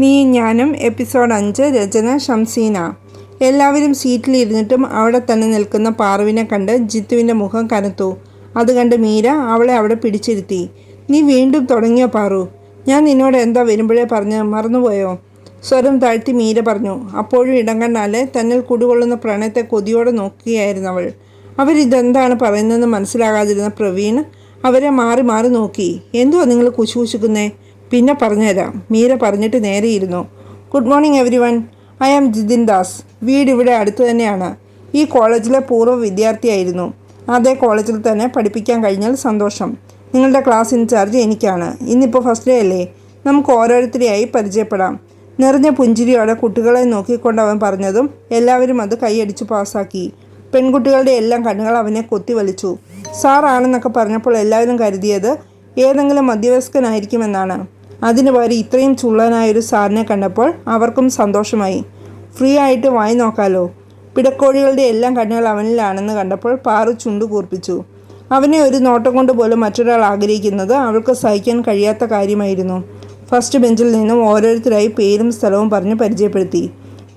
നീ ഞാനും എപ്പിസോഡ് അഞ്ച് രചന ഷംസീന. എല്ലാവരും സീറ്റിലിരുന്നിട്ടും അവിടെ തന്നെ നിൽക്കുന്ന പാറുവിനെ കണ്ട് ജിത്തുവിന്റെ മുഖം കനത്തു. അത് കണ്ട് മീര അവളെ അവിടെ പിടിച്ചിരുത്തി. നീ വീണ്ടും തുടങ്ങിയോ പാറു? ഞാൻ നിന്നോട് എന്താ വരുമ്പോഴേ പറഞ്ഞ് മറന്നുപോയോ? സ്വരം താഴ്ത്തി മീര പറഞ്ഞു. അപ്പോഴും ഇടം കണ്ണാലെ തന്നിൽ കുടികൊള്ളുന്ന പ്രണയത്തെ കൊതിയോടെ നോക്കുകയായിരുന്നു അവൾ. അവരിതെന്താണ് പറയുന്നതെന്ന് മനസ്സിലാകാതിരുന്ന പ്രവീൺ അവരെ മാറി മാറി നോക്കി. എന്തുവാ നിങ്ങൾ കുശുകുശുക്കുന്നേ പിന്നെ പറഞ്ഞുതരാം. മീര പറഞ്ഞിട്ട് നേരെയിരുന്നു good morning everyone I am Jithin Das. വീട് ഇവിടെ അടുത്ത് തന്നെയാണ്. ഈ കോളേജിലെ പൂർവ വിദ്യാർത്ഥിയായിരുന്നു. അതേ കോളേജിൽ തന്നെ പഠിപ്പിക്കാൻ കഴിഞ്ഞാൽ സന്തോഷം. നിങ്ങളുടെ ക്ലാസ് ഇൻചാർജ് എനിക്കാണ്. ഇന്നിപ്പോൾ ഫസ്റ്റ് ഡേ അല്ലേ? നമുക്ക് ഓരോരുത്തരെയായി പരിചയപ്പെടാം. നിറഞ്ഞ പുഞ്ചിരിയോടെ കുട്ടികളെ നോക്കിക്കൊണ്ട് അവൻ പറഞ്ഞതും എല്ലാവരും അത് കൈയടിച്ച് പാസ്സാക്കി. പെൺകുട്ടികളുടെ എല്ലാം കണ്ണുകൾ അവനെ കൊത്തി വലിച്ചു സാറാണെന്നൊക്കെ പറഞ്ഞപ്പോൾ എല്ലാവരും കരുതിയത് ഏതെങ്കിലും മധ്യവയസ്കനായിരിക്കുമെന്നാണ്. അതിനു പകരം ഇത്രയും ചുള്ളനായൊരു സാറിനെ കണ്ടപ്പോൾ അവർക്കും സന്തോഷമായി. ഫ്രീ ആയിട്ട് വായി നോക്കാലോ. പിടക്കോഴികളുടെ എല്ലാം കണ്ണുകൾ അവനിലാണെന്ന് കണ്ടപ്പോൾ പാറു ചുണ്ടു കൂർപ്പിച്ചു. അവനെ ഒരു നോട്ടം കൊണ്ട് പോലും മറ്റൊരാൾ ആഗ്രഹിക്കുന്നത് അവൾക്ക് സഹിക്കാൻ കഴിയാത്ത കാര്യമായിരുന്നു. ഫസ്റ്റ് ബെഞ്ചിൽ നിന്നും ഓരോരുത്തരായി പേരും സ്ഥലവും പറഞ്ഞ് പരിചയപ്പെടുത്തി.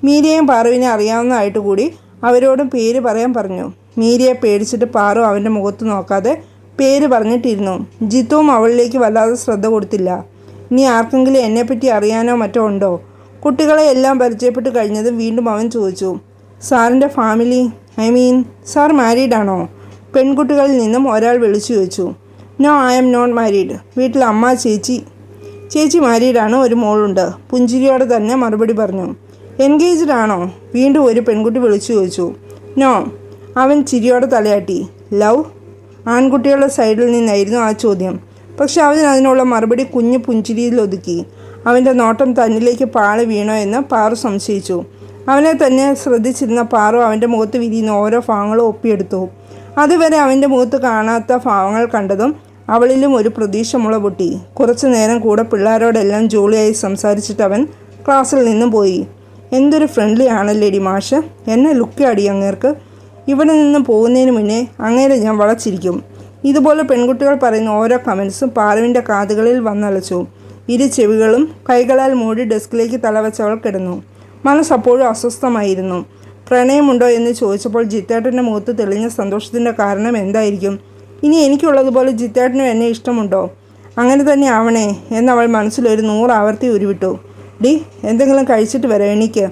മീരയും പാറുവിനെ അറിയാവുന്നതായിട്ട് കൂടി അവരോടും പേര് പറയാൻ പറഞ്ഞു. മീരയെ പേടിച്ചിട്ട് പാറു അവന്റെ മുഖത്ത് നോക്കാതെ പേര് പറഞ്ഞിട്ടിരുന്നു. ജിത്തുവും അവളിലേക്ക് വല്ലാതെ ശ്രദ്ധ കൊടുത്തില്ല. ഇനി ആർക്കെങ്കിലും എന്നെപ്പറ്റി അറിയാനോ മറ്റോ ഉണ്ടോ? കുട്ടികളെ എല്ലാം പരിചയപ്പെട്ട് കഴിഞ്ഞതും വീണ്ടും അവൻ ചോദിച്ചു. സാറിന്റെ family? I mean sir married ആണോ? പെൺകുട്ടികളിൽ നിന്നും ഒരാൾ വിളിച്ചു ചോദിച്ചു. No I'm not married. വീട്ടിൽ അമ്മ ചേച്ചി. ചേച്ചി മാരീഡാണ് ഒരു മോളുണ്ട്. പുഞ്ചിരിയോടെ തന്നെ മറുപടി പറഞ്ഞു. എൻഗേജ്ഡ് ആണോ? വീണ്ടും ഒരു പെൺകുട്ടി വിളിച്ചു ചോദിച്ചു. നോ. അവൻ ചിരിയോടെ തലയാട്ടി. ലവ്? ആൺകുട്ടികളുടെ സൈഡിൽ നിന്നായിരുന്നു ആ ചോദ്യം. പക്ഷെ അവൻ അതിനുള്ള മറുപടി കുഞ്ഞു പുഞ്ചിരിയിൽ ഒതുക്കി. അവന്റെ നോട്ടം തന്നിലേക്ക് പാളി വീണോ എന്ന് പാറു സംശയിച്ചു. അവനെ തന്നെ ശ്രദ്ധിച്ചിരുന്ന പാറു അവന്റെ മുഖത്ത് വിരിയുന്ന ഓരോ ഭാവങ്ങളും ഒപ്പിയെടുത്തു. അതുവരെ അവന്റെ മുഖത്ത് കാണാത്ത ഭാവങ്ങൾ കണ്ടതും അവളിലും ഒരു പ്രതീക്ഷ മുളപൊട്ടി കുറച്ചു നേരം കൂടെ പിള്ളേരോടെല്ലാം ജോളിയായി സംസാരിച്ചിട്ട് അവൻ ക്ലാസ്സിൽ നിന്നും പോയി. എന്തൊരു ഫ്രണ്ട്ലി ആണല്ലേടി മാഷ്. എന്നെ ലുക്ക് അടി അങ്ങേർക്ക്. ഇവിടെ നിന്ന് പോകുന്നതിന് മുന്നേ അങ്ങേരെ ഞാൻ വളച്ചിരിക്കും. ഇതുപോലെ പെൺകുട്ടികൾ പറയുന്ന ഓരോ കമൻസും പാറുവിന്റെ കാതുകളിൽ വന്നലച്ചു. ഇരു ചെവികളും കൈകളാൽ മൂടി ഡെസ്കിലേക്ക് തലവച്ചവൾ കിടന്നു. മനസ്സ് അപ്പോഴും അസ്വസ്ഥമായിരുന്നു. പ്രണയമുണ്ടോ എന്ന് ചോദിച്ചപ്പോൾ ജിത്തേട്ടന്റെ മുഖത്ത് തെളിഞ്ഞ സന്തോഷത്തിന്റെ കാരണം എന്തായിരിക്കും? ഇനി എനിക്കുള്ളതുപോലെ ജിത്തേട്ടനും എന്നെ ഇഷ്ടമുണ്ടോ? അങ്ങനെ തന്നെ ആവണേ എന്നവൾ മനസ്സിലൊരു നൂറ് ആവർത്തി ഉരുവിട്ടു. ഡി എന്തെങ്കിലും കഴിച്ചിട്ട് വരാം എനിക്ക്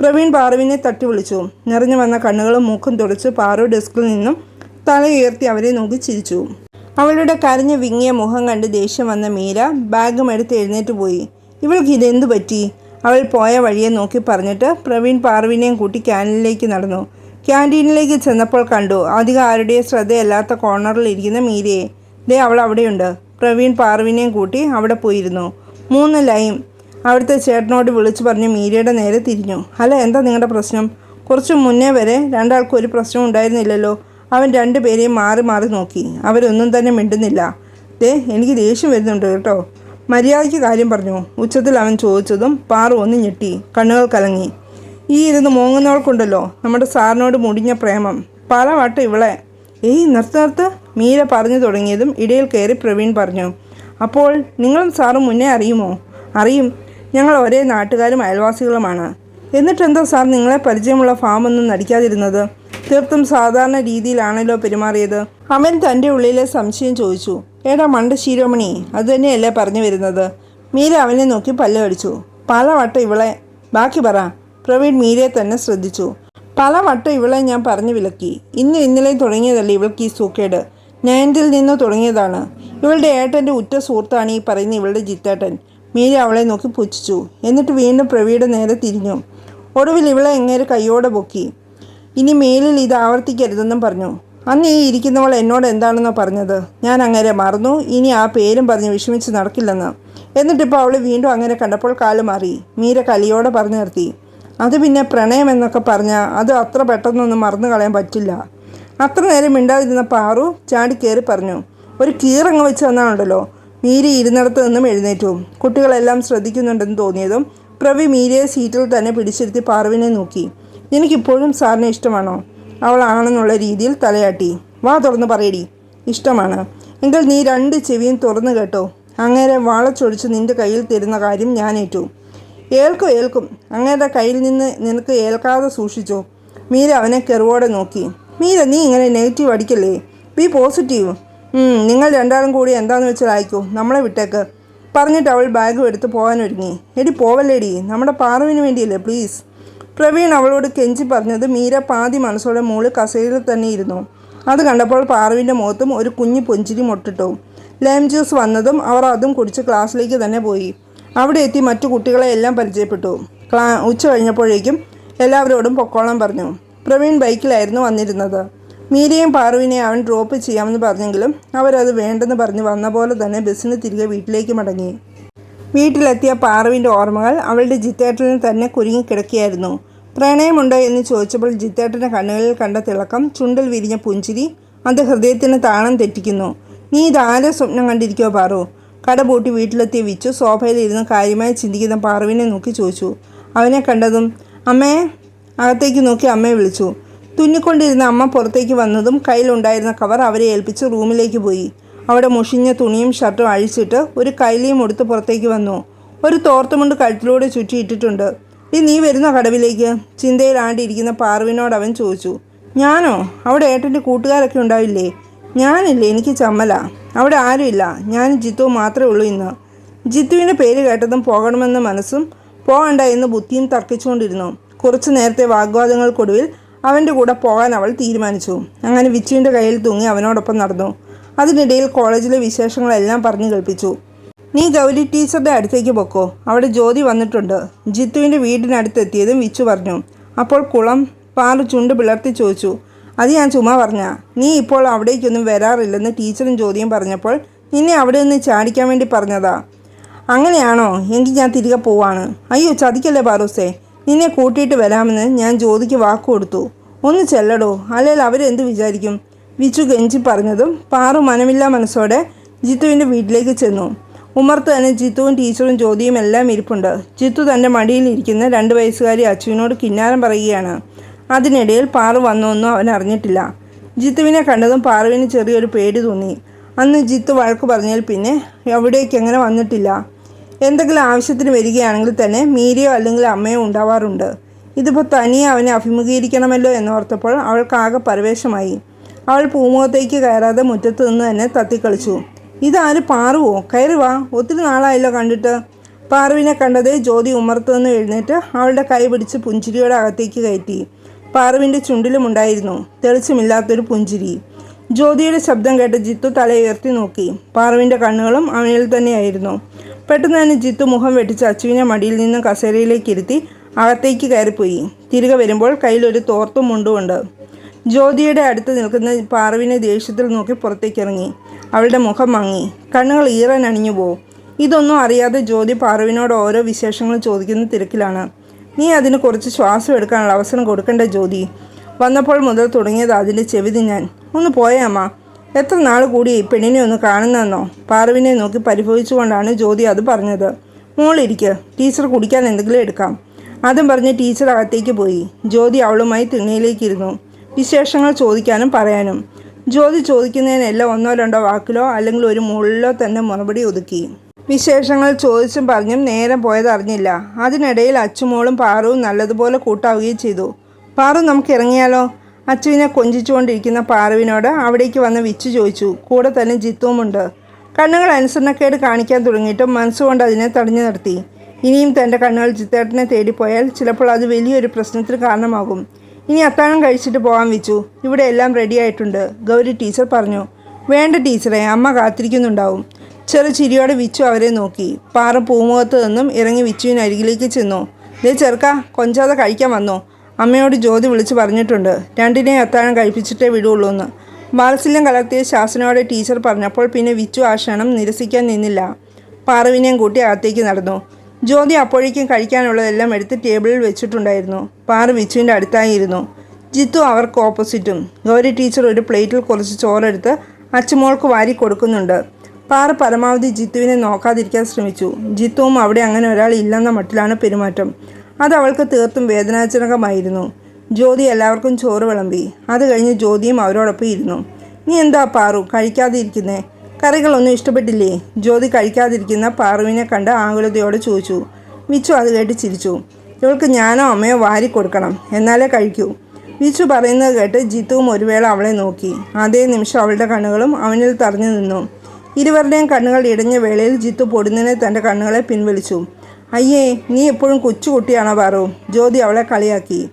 പ്രവീൺ പാറുവിനെ തട്ടി വിളിച്ചു. നിറഞ്ഞു വന്ന കണ്ണുകളും മൂക്കും തുടച്ച് പാറു ഡെസ്കിൽ നിന്നും തല ഉയർത്തി അവരെ നോക്കി ചിരിച്ചു. അവളുടെ കരഞ്ഞു വിങ്ങിയ മുഖം കണ്ട് ദേഷ്യം വന്ന മീര ബാഗും എടുത്ത് എഴുന്നേറ്റ് പോയി. ഇവൾക്ക് ഇതെന്തു പറ്റി? അവൾ പോയ വഴിയെ നോക്കി പറഞ്ഞിട്ട് പ്രവീൺ പാർവിനെയും കൂട്ടി ക്യാന്റീനിലേക്ക് നടന്നു. ക്യാന്റീനിലേക്ക് ചെന്നപ്പോൾ കണ്ടു അധികം ആരുടെയും ശ്രദ്ധയല്ലാത്ത കോർണറിൽ ഇരിക്കുന്ന മീരയെ. ദേ അവൾ അവിടെയുണ്ട്. പ്രവീൺ പാർവിനെയും കൂട്ടി അവിടെ പോയിരുന്നു. മൂന്ന് ലൈം അവിടുത്തെ ചേട്ടനോട് വിളിച്ചു പറഞ്ഞ് മീരയുടെ നേരെ തിരിഞ്ഞു. അല്ല എന്താ നിങ്ങളുടെ പ്രശ്നം? കുറച്ച് മുന്നേ വരെ രണ്ടാൾക്കും ഒരു പ്രശ്നം ഉണ്ടായിരുന്നില്ലല്ലോ. അവൻ രണ്ടുപേരെയും മാറി മാറി നോക്കി. അവരൊന്നും തന്നെ മിണ്ടുന്നില്ല. ദേ എനിക്ക് ദേഷ്യം വരുന്നുണ്ട് കേട്ടോ. മര്യാദയ്ക്ക് കാര്യം പറഞ്ഞു. ഉച്ചത്തിൽ അവൻ ചോദിച്ചതും പാറു ഒന്ന് ഞെട്ടി. കണ്ണുകൾ കലങ്ങി. ഈ ഇരുന്ന് മൂങ്ങുന്നവൾക്കുണ്ടല്ലോ നമ്മുടെ സാറിനോട് മുടിഞ്ഞ പ്രേമം. പല വട്ടം ഇവളെ. ഏയ് നിർത്ത് നിർത്ത്. മീര പറഞ്ഞു തുടങ്ങിയതും ഇടയിൽ കയറി പ്രവീൺ പറഞ്ഞു. അപ്പോൾ നിങ്ങളും സാറും മുന്നേ അറിയുമോ? അറിയും. ഞങ്ങൾ ഒരേ നാട്ടുകാരും അയൽവാസികളുമാണ്. എന്നിട്ടെന്താ സാർ നിങ്ങളെ പരിചയമുള്ള ഫാമൊന്നും നടിക്കാതിരുന്നത്? തീർത്തും സാധാരണ രീതിയിലാണല്ലോ പെരുമാറിയത്. അവൻ തന്റെ ഉള്ളിലെ സംശയം ചോദിച്ചു. ഏടാ മണ്ട ശിരോമണി അത് തന്നെയല്ലേ പറഞ്ഞു വരുന്നത്? മീര അവനെ നോക്കി പല്ലുകടിച്ചു പല പലവട്ടം ഇവളെ ബാക്കി പറ. പ്രവീൺ മീരയെ തന്നെ ശ്രദ്ധിച്ചു. പലവട്ടം ഇവളെ ഞാൻ പറഞ്ഞു വിലക്കി. ഇന്ന് ഇന്നലെ തുടങ്ങിയതല്ലേ ഇവൾക്ക് ഈ സൂക്കേട്? നയന്റിൽ നിന്ന് തുടങ്ങിയതാണ്. ഇവളുടെ ഏട്ടന്റെ ഉറ്റ സുഹൃത്താണ് ഈ പറയുന്ന ഇവളുടെ ജിത്തേട്ടൻ. മീര അവളെ നോക്കി പുച്ഛിച്ചു. എന്നിട്ട് വീണ്ടും പ്രവിയുടെ നേരെ തിരിഞ്ഞു. ഒടുവിൽ ഇവളെ എങ്ങനെ കൈയോടെ പൊക്കി? ഇനി മേലിൽ ഇത് ആവർത്തിക്കരുതെന്നും പറഞ്ഞു. അന്ന് ഈ ഇരിക്കുന്നവൾ എന്നോട് എന്താണെന്നോ പറഞ്ഞത്. ഞാൻ അങ്ങനെ മറന്നു. ഇനി ആ പേരും പറഞ്ഞ് വിഷമിച്ച് നടക്കില്ലെന്ന്. എന്നിട്ടിപ്പോൾ അവൾ വീണ്ടും അങ്ങനെ കണ്ടപ്പോൾ കാൽ മാറി. മീര കലിയോടെ പറഞ്ഞു നിർത്തി. അത് പിന്നെ പ്രണയം എന്നൊക്കെ പറഞ്ഞാൽ അത് അത്ര പെട്ടെന്നൊന്നും മറന്നു കളയാൻ പറ്റില്ല. അത്ര നേരം മിണ്ടാതിരുന്ന പാറു ചാടി കയറി പറഞ്ഞു. ഒരു കീറങ്ങ് വെച്ച് തന്നാണല്ലോ മീര ഇരുന്നിടത്ത് നിന്നും എഴുന്നേറ്റു. കുട്ടികളെല്ലാം ശ്രദ്ധിക്കുന്നുണ്ടെന്ന് തോന്നിയതും പ്രവി മീരയെ സീറ്റിൽ തന്നെ പിടിച്ചിരുത്തി പാറുവിനെ നോക്കി. എനിക്കിപ്പോഴും സാറിനെ ഇഷ്ടമാണോ? അവളാണെന്നുള്ള രീതിയിൽ തലയാട്ടി. വാ തുറന്ന് പറയടി. ഇഷ്ടമാണ്. എങ്കിൽ നീ രണ്ട് ചെവിയും തുറന്നു കേട്ടോ. അങ്ങേരെ വാളച്ചൊടിച്ച് നിന്റെ കയ്യിൽ തരുന്ന കാര്യം ഞാൻ ഏറ്റു. ഏൽക്കും ഏൽക്കും. അങ്ങേരുടെ കയ്യിൽ നിന്ന് നിനക്ക് ഏൽക്കാതെ സൂക്ഷിച്ചോ. മീര അവനെ കെറുവോടെ നോക്കി. മീര നീ ഇങ്ങനെ നെഗറ്റീവ് അടിക്കല്ലേ? Be positive. നിങ്ങൾ രണ്ടാളും കൂടി എന്താണെന്ന് വെച്ചാൽ അയക്കൂ. നമ്മളെ വിട്ടേക്ക്. പറഞ്ഞിട്ട് അവൾ ബാഗും എടുത്ത് പോകാൻ ഒരുങ്ങി എടി പോവല്ലേടി. നമ്മുടെ പാറുവിന് വേണ്ടിയല്ലേ പ്ലീസ്. പ്രവീൺ അവളോട് കെഞ്ചി പറഞ്ഞത് മീര പാതി മനസ്സോടെ മോൾ കസേരയിൽ തന്നെ ഇരുന്നു. അത് കണ്ടപ്പോൾ പാറുവിന്റെ മുഖത്തും ഒരു കുഞ്ഞു പൊഞ്ചിരി മുട്ടിട്ടു. ലേം ജ്യൂസ് വന്നതും അവർ അതും കുടിച്ച് ക്ലാസ്സിലേക്ക് തന്നെ പോയി. അവിടെ എത്തി മറ്റു കുട്ടികളെ എല്ലാം പരിചയപ്പെട്ടു. ക്ലാ ഉച്ച കഴിഞ്ഞപ്പോഴേക്കും എല്ലാവരോടും പൊക്കോളം പറഞ്ഞു. പ്രവീൺ ബൈക്കിലായിരുന്നു വന്നിരുന്നത്. മീരയും പാറുവിനെ അവൻ ഡ്രോപ്പ് ചെയ്യാമെന്ന് പറഞ്ഞെങ്കിലും അവരത് വേണ്ടെന്ന് പറഞ്ഞ് വന്ന പോലെ തന്നെ ബസ്സിന് തിരികെ വീട്ടിലേക്ക് മടങ്ങി. വീട്ടിലെത്തിയ പാറുവിന്റെ ഓർമ്മകൾ അവളുടെ ജിത്തേട്ടലിന് തന്നെ കുരുങ്ങിക്കിടക്കുകയായിരുന്നു പ്രണയമുണ്ടോ എന്ന് ചോദിച്ചപ്പോൾ ജിത്തേട്ടന്റെ കണ്ണുകളിൽ കണ്ട തിളക്കം ചുണ്ടൽ വിരിഞ്ഞ പുഞ്ചിരി അത് ഹൃദയത്തിന് താളം തെറ്റിക്കുന്നു. നീ ഇതാരെ സ്വപ്നം കണ്ടിരിക്കോ പാറു? കട പൂട്ടി വീട്ടിലെത്തിയ വിച്ചു സോഫയിലിരുന്ന് കാര്യമായി ചിന്തിക്കുന്ന പാറുവിനെ നോക്കി ചോദിച്ചു. അവനെ കണ്ടതും അമ്മയെ അകത്തേക്ക് നോക്കി അമ്മയെ വിളിച്ചു. തുന്നിക്കൊണ്ടിരുന്ന അമ്മ പുറത്തേക്ക് വന്നതും കയ്യിലുണ്ടായിരുന്ന കവർ അവരെ ഏൽപ്പിച്ച് റൂമിലേക്ക് പോയി. അവിടെ മുഷിഞ്ഞ തുണിയും ഷർട്ടും അഴിച്ചിട്ട് ഒരു കൈലിയും എടുത്ത് പുറത്തേക്ക് വന്നു. ഒരു തോർത്തുമുണ്ട് കഴുത്തിലൂടെ ചുറ്റിയിട്ടിട്ടുണ്ട്. ഈ നീ വരുന്ന കടവിലേക്ക് ചിന്തയിലാണ്ടിരിക്കുന്ന പാർവിനോട് അവൻ ചോദിച്ചു ഞാനോ? അവിടെ ഏട്ടന്റെ കൂട്ടുകാരൊക്കെ ഉണ്ടാവില്ലേ? ഞാനില്ലേ? എനിക്ക് ചമ്മല. അവിടെ ആരുമില്ല. ഞാൻ ജിത്തു മാത്രമേ ഉള്ളൂ ഇന്ന്. ജിത്തുവിന്റെ പേര് കേട്ടതും പോകണമെന്ന മനസ്സും പോകണ്ട എന്ന് ബുദ്ധിയും തർക്കിച്ചുകൊണ്ടിരുന്നു. കുറച്ചു നേരത്തെ വാഗ്വാദങ്ങൾക്കൊടുവിൽ അവന്റെ കൂടെ പോകാൻ അവൾ തീരുമാനിച്ചു. അങ്ങനെ വിച്ചുവിന്റെ കയ്യിൽ തൂങ്ങി അവനോടൊപ്പം നടന്നു. അതിനിടയിൽ കോളേജിലെ വിശേഷങ്ങളെല്ലാം പറഞ്ഞു കേൾപ്പിച്ചു. നീ ഗൗരി ടീച്ചറുടെ അടുത്തേക്ക് പൊക്കോ. അവിടെ ജ്യോതി വന്നിട്ടുണ്ട്. ജിത്തുവിന്റെ വീടിനടുത്തെത്തിയതും വിച്ചു പറഞ്ഞു. അപ്പോൾ കുളം പാറു ചുണ്ട് പിളർത്തി ചോദിച്ചു അത് ഞാൻ ചുമ്മാ പറഞ്ഞ? നീ ഇപ്പോൾ അവിടേക്കൊന്നും വരാറില്ലെന്ന് ടീച്ചറും ജ്യോതിയും പറഞ്ഞപ്പോൾ നിന്നെ അവിടെ നിന്ന് ചാടിക്കാൻ വേണ്ടി പറഞ്ഞതാ. അങ്ങനെയാണോ? എങ്കിൽ ഞാൻ തിരികെ പോവാണ്. അയ്യോ ചതിക്കല്ലേ പാറൂസേ? നിന്നെ കൂട്ടിയിട്ട് വരാമെന്ന് ഞാൻ ജ്യോതിക്ക് വാക്ക് കൊടുത്തു. ഒന്ന് ചെല്ലടോ. അല്ലെങ്കിൽ അവരെന്ത് വിചാരിക്കും? വിച്ചു ഗഞ്ചി പറഞ്ഞതും പാറു മനമില്ലാ മനസ്സോടെ ജിത്തുവിന്റെ വീട്ടിലേക്ക് ചെന്നു. ഉമ്മർത്ത് തന്നെ ജിത്തുവും ടീച്ചറും ജ്യോതിയും എല്ലാം ഇരിപ്പുണ്ട്. ജിത്തു തന്റെ മടിയിലിരിക്കുന്ന രണ്ട് വയസ്സുകാരി അച്ചുവിനോട് കിന്നാരം പറയുകയാണ്. അതിനിടയിൽ പാറു വന്നൊന്നും അവൻ അറിഞ്ഞിട്ടില്ല. ജിത്തുവിനെ കണ്ടതും പാറുവിന് ചെറിയൊരു പേടി തോന്നി. അന്ന് ജിത്തു വഴക്ക് പറഞ്ഞാൽ പിന്നെ എവിടേക്ക് എങ്ങനെ വന്നിട്ടില്ല? എന്തെങ്കിലും ആവശ്യത്തിന് വരികയാണെങ്കിൽ തന്നെ മീരിയോ അല്ലെങ്കിൽ അമ്മയോ ഉണ്ടാവാറുണ്ട്. ഇതിപ്പോൾ തനിയെ അവനെ അഭിമുഖീകരിക്കണമല്ലോ എന്നോർത്തപ്പോൾ അവൾക്കാകെ പരവേശമായി. അവൾ പൂമുഖത്തേക്ക് കയറാതെ മുറ്റത്ത് നിന്ന് തന്നെ തത്തിക്കളിച്ചു. ഇതാര്? പാറുവോ? കയറി വാ. ഒത്തിരി നാളായല്ലോ കണ്ടിട്ട്. പാറുവിനെ കണ്ടതേ ജ്യോതി ഉമ്മർത്ത് നിന്ന് എഴുന്നേറ്റ് അവളുടെ കൈ പിടിച്ച് പുഞ്ചിരിയോടെ അകത്തേക്ക് കയറ്റി. പാറുവിന്റെ ചുണ്ടിലുമുണ്ടായിരുന്നു തെളിച്ചമില്ലാത്തൊരു പുഞ്ചിരി. ജ്യോതിയുടെ ശബ്ദം കേട്ട് ജിത്തു തലയുയർത്തി നോക്കി. പാറുവിന്റെ കണ്ണുകളും അവനിൽ തന്നെയായിരുന്നു. പെട്ടെന്ന് തന്നെ ജിത്തു മുഖം വെട്ടിച്ച് അച്ചുവിനെ മടിയിൽ നിന്ന് കസേരയിലേക്ക് ഇരുത്തി അകത്തേക്ക് കയറിപ്പോയി. തിരികെ വരുമ്പോൾ കയ്യിലൊരു തോർത്തും മുണ്ടുമുണ്ട് ജ്യോതിയുടെ അടുത്ത് നിൽക്കുന്ന പാറുവിനെ ദേഷ്യത്തിൽ നോക്കി പുറത്തേക്കിറങ്ങി. അവളുടെ മുഖം മങ്ങി. കണ്ണുകൾ ഈറൻ അണിഞ്ഞു പോവും ഇതൊന്നും അറിയാതെ ജ്യോതി പാറുവിനോട് ഓരോ വിശേഷങ്ങൾ ചോദിക്കുന്ന തിരക്കിലാണ്. നീ അതിന് കുറച്ച് ശ്വാസം എടുക്കാനുള്ള അവസരം കൊടുക്കണ്ട ജ്യോതി? വന്നപ്പോൾ മുതൽ തുടങ്ങിയത് അതിന്റെ ചെവിതി ഞാൻ. ഒന്ന് പോയാമ്മ എത്ര നാൾ കൂടി പെണ്ണിനെ ഒന്ന് കാണുന്നതെന്നോ? പാറുവിനെ നോക്കി പരിഭവിച്ചുകൊണ്ടാണ് ജ്യോതി അത് പറഞ്ഞത്. മോളിരിക്കുക ടീച്ചർ കുടിക്കാൻ എന്തെങ്കിലും എടുക്കാം. അതും പറഞ്ഞ് ടീച്ചർ അകത്തേക്ക് പോയി. ജ്യോതി അവളുമായി തിണ്ണയിലേക്ക് ഇരുന്നു വിശേഷങ്ങൾ ചോദിക്കാനും പറയാനും. ജ്യോതി ചോദിക്കുന്നതിനെല്ലാം ഒന്നോ രണ്ടോ വാക്കിലോ അല്ലെങ്കിൽ ഒരു മുകളിലോ തന്നെ മറുപടി ഒതുക്കി. വിശേഷങ്ങൾ ചോദിച്ചും പറഞ്ഞും നേരം പോയത് അറിഞ്ഞില്ല. അതിനിടയിൽ അച്ചുമോളും പാറുവും നല്ലതുപോലെ കൂട്ടാവുകയും ചെയ്തു. പാറു നമുക്ക് ഇറങ്ങിയാലോ? അച്ചുവിനെ കൊഞ്ചിച്ചുകൊണ്ടിരിക്കുന്ന പാറുവിനോട് അവിടേക്ക് വന്ന് വിച്ചു ചോദിച്ചു. കൂടെ തന്നെ ജിത്തുവുമുണ്ട്. കണ്ണുകൾ അനുസരണക്കേട് കാണിക്കാൻ തുടങ്ങിയിട്ടും മനസ്സുകൊണ്ട് അതിനെ തടഞ്ഞു നിർത്തി. ഇനിയും തന്റെ കണ്ണുകൾ ജിത്തേട്ടനെ തേടിപ്പോയാൽ ചിലപ്പോൾ അത് വലിയൊരു പ്രശ്നത്തിന് കാരണമാകും. ഇനി അത്താഴം കഴിച്ചിട്ട് പോകാൻ വെച്ചു. ഇവിടെ എല്ലാം റെഡി ആയിട്ടുണ്ട്. ഗൗരി ടീച്ചർ പറഞ്ഞു വേണ്ട ടീച്ചറെ അമ്മ കാത്തിരിക്കുന്നുണ്ടാവും. ചെറു ചിരിയോടെ വിച്ചു അവരെ നോക്കി. പാറ പൂമുഖത്ത് നിന്നും ഇറങ്ങി വിച്ചുവിന് അരികിലേക്ക് ചെന്നു. ദേ ചെറുക്ക കൊഞ്ചാതെ കഴിക്കാൻ വന്നോ? അമ്മയോട് ജ്യോതി വിളിച്ച് പറഞ്ഞിട്ടുണ്ട്. രണ്ടിനെയും അത്താഴം കഴിപ്പിച്ചിട്ടേ വിടുള്ളൂ എന്ന് വാത്സല്യം കലർത്തിയ ശാസനയോടെ ടീച്ചർ പറഞ്ഞപ്പോൾ പിന്നെ വിച്ചു ആ ക്ഷണം നിരസിക്കാൻ നിന്നില്ല. പാറുവിനെയും കൂട്ടി അകത്തേക്ക് നടന്നു. ജ്യോതി അപ്പോഴേക്കും കഴിക്കാനുള്ളതെല്ലാം എടുത്ത് ടേബിളിൽ വെച്ചിട്ടുണ്ടായിരുന്നു. പാറു വിച്ചുവിന്റെ അടുത്തായിരുന്നു. ജിത്തു അവർക്ക് ഓപ്പോസിറ്റും. ഗൗരി ടീച്ചർ ഒരു പ്ലേറ്റിൽ കുറച്ച് ചോറെടുത്ത് അച്ചുമോൾക്ക് വാരി കൊടുക്കുന്നുണ്ട്. പാറ പരമാവധി ജിത്തുവിനെ നോക്കാതിരിക്കാൻ ശ്രമിച്ചു. ജിത്തുവും അവിടെ അങ്ങനെ ഒരാൾ ഇല്ലെന്ന മട്ടിലാണ് പെരുമാറ്റം. അത് അവൾക്ക് തീർത്തും വേദനാജനകമായിരുന്നു. ജ്യോതി എല്ലാവർക്കും ചോറ് വിളമ്പി. അത് കഴിഞ്ഞ് ജ്യോതിയും അവരോടൊപ്പം ഇരുന്നു. നീ എന്താ പാറു? കഴിക്കാതെ ഇരിക്കുന്നേ? കറികളൊന്നും ഇഷ്ടപ്പെട്ടില്ലേ? ജ്യോതി കഴിക്കാതിരിക്കുന്ന പാറുവിനെ കണ്ട് ആകുലതയോടെ ചോദിച്ചു. വിച്ചു അത് കേട്ട് ചിരിച്ചു. ഇവൾക്ക് ഞാനോ അമ്മയോ വാരി കൊടുക്കണം. എന്നാലേ കഴിക്കൂ. വിച്ചു പറയുന്നത് കേട്ട് ജിത്തുവും ഒരു വേള അവളെ നോക്കി. അതേ നിമിഷം അവളുടെ കണ്ണുകളും അവനിൽ തറഞ്ഞു നിന്നു. ഇരുവരുടെയും കണ്ണുകൾ ഇടഞ്ഞ വേളയിൽ ജിത്തു പൊടുന്നതിനെ തന്റെ കണ്ണുകളെ പിൻവലിച്ചു. അയ്യേ നീ എപ്പോഴും കൊച്ചുകുട്ടിയാണോ പാറു? ജ്യോതി അവളെ കളിയാക്കി.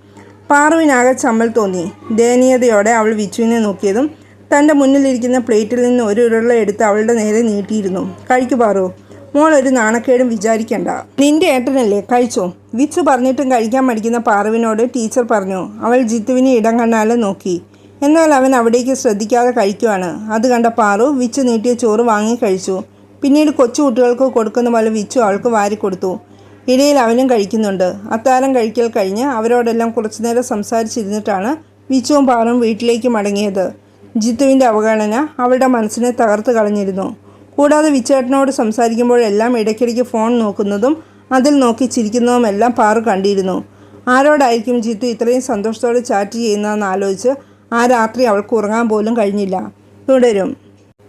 പാറുവിനാകെ ചമ്മൽ തോന്നി. ദയനീയതയോടെ അവൾ വിച്ചുവിനെ നോക്കിയതും തന്റെ മുന്നിലിരിക്കുന്ന പ്ലേറ്റിൽ നിന്ന് ഒരു ഉരുള എടുത്ത് അവളുടെ നേരെ നീട്ടിയിരുന്നു. കഴിക്കു പാറു. മോൾ ഒരു നാണക്കേടും വിചാരിക്കണ്ട. നിന്റെ ഏട്ടനല്ലേ? കഴിച്ചോ. വിച്ചു പറഞ്ഞിട്ടും കഴിക്കാൻ മടിക്കുന്ന പാറുവിനോട് ടീച്ചർ പറഞ്ഞു അവൾ ജിത്തുവിനെ ഇടം കണ്ണാലെ നോക്കി. എന്നാൽ അവൻ അവിടേക്ക് ശ്രദ്ധിക്കാതെ കഴിക്കുവാണ്. അത് കണ്ട പാറു വിച്ചു നീട്ടിയ ചോറ് വാങ്ങി കഴിച്ചു. പിന്നീട് കൊച്ചു കുട്ടികൾക്ക് കൊടുക്കുന്ന പോലെ വിച്ചു അവൾക്ക് വാരി കൊടുത്തു. ഇടയിൽ അവനും കഴിക്കുന്നുണ്ട്. അത്താരം കഴിക്കൽ കഴിഞ്ഞ് അവരോടെല്ലാം കുറച്ചുനേരം സംസാരിച്ചിരുന്നിട്ടാണ് വിച്ചുവും പാറും വീട്ടിലേക്ക് മടങ്ങിയത്. ജിത്തുവിന്റെ അവഗണന അവളുടെ മനസ്സിനെ തകർത്ത് കളഞ്ഞിരുന്നു. കൂടാതെ വിച്ചേട്ടനോട് സംസാരിക്കുമ്പോഴെല്ലാം ഇടയ്ക്കിടയ്ക്ക് ഫോൺ നോക്കുന്നതും അതിൽ നോക്കി ചിരിക്കുന്നതുമെല്ലാം പാറു കണ്ടിരുന്നു. ആരോടായിരിക്കും ജിത്തു ഇത്രയും സന്തോഷത്തോടെ ചാറ്റ് ചെയ്യുന്നതെന്ന് ആലോചിച്ച് ആ രാത്രി അവൾക്ക് ഉറങ്ങാൻ പോലും കഴിഞ്ഞില്ല. തുടരും.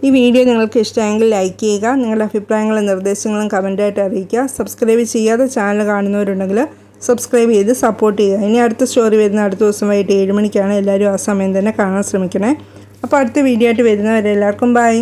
ഈ വീഡിയോ നിങ്ങൾക്ക് ഇഷ്ടമെങ്കിൽ ലൈക്ക് ചെയ്യുക നിങ്ങളുടെ അഭിപ്രായങ്ങളും നിർദ്ദേശങ്ങളും കമന്റായിട്ട് അറിയിക്കുക. സബ്സ്ക്രൈബ് ചെയ്യാതെ ചാനൽ കാണുന്നവരുണ്ടെങ്കിൽ സബ്സ്ക്രൈബ് ചെയ്ത് സപ്പോർട്ട് ചെയ്യുക. ഇനി അടുത്ത സ്റ്റോറി വരുന്ന അടുത്ത ദിവസം വൈകിട്ട് ഏഴ് മണിക്കാണ് എല്ലാവരും ആ സമയം തന്നെ കാണാൻ ശ്രമിക്കണേ. അപ്പോൾ അടുത്ത വീഡിയോ ആയിട്ട് വരുന്നവരെ എല്ലാവർക്കും ബൈ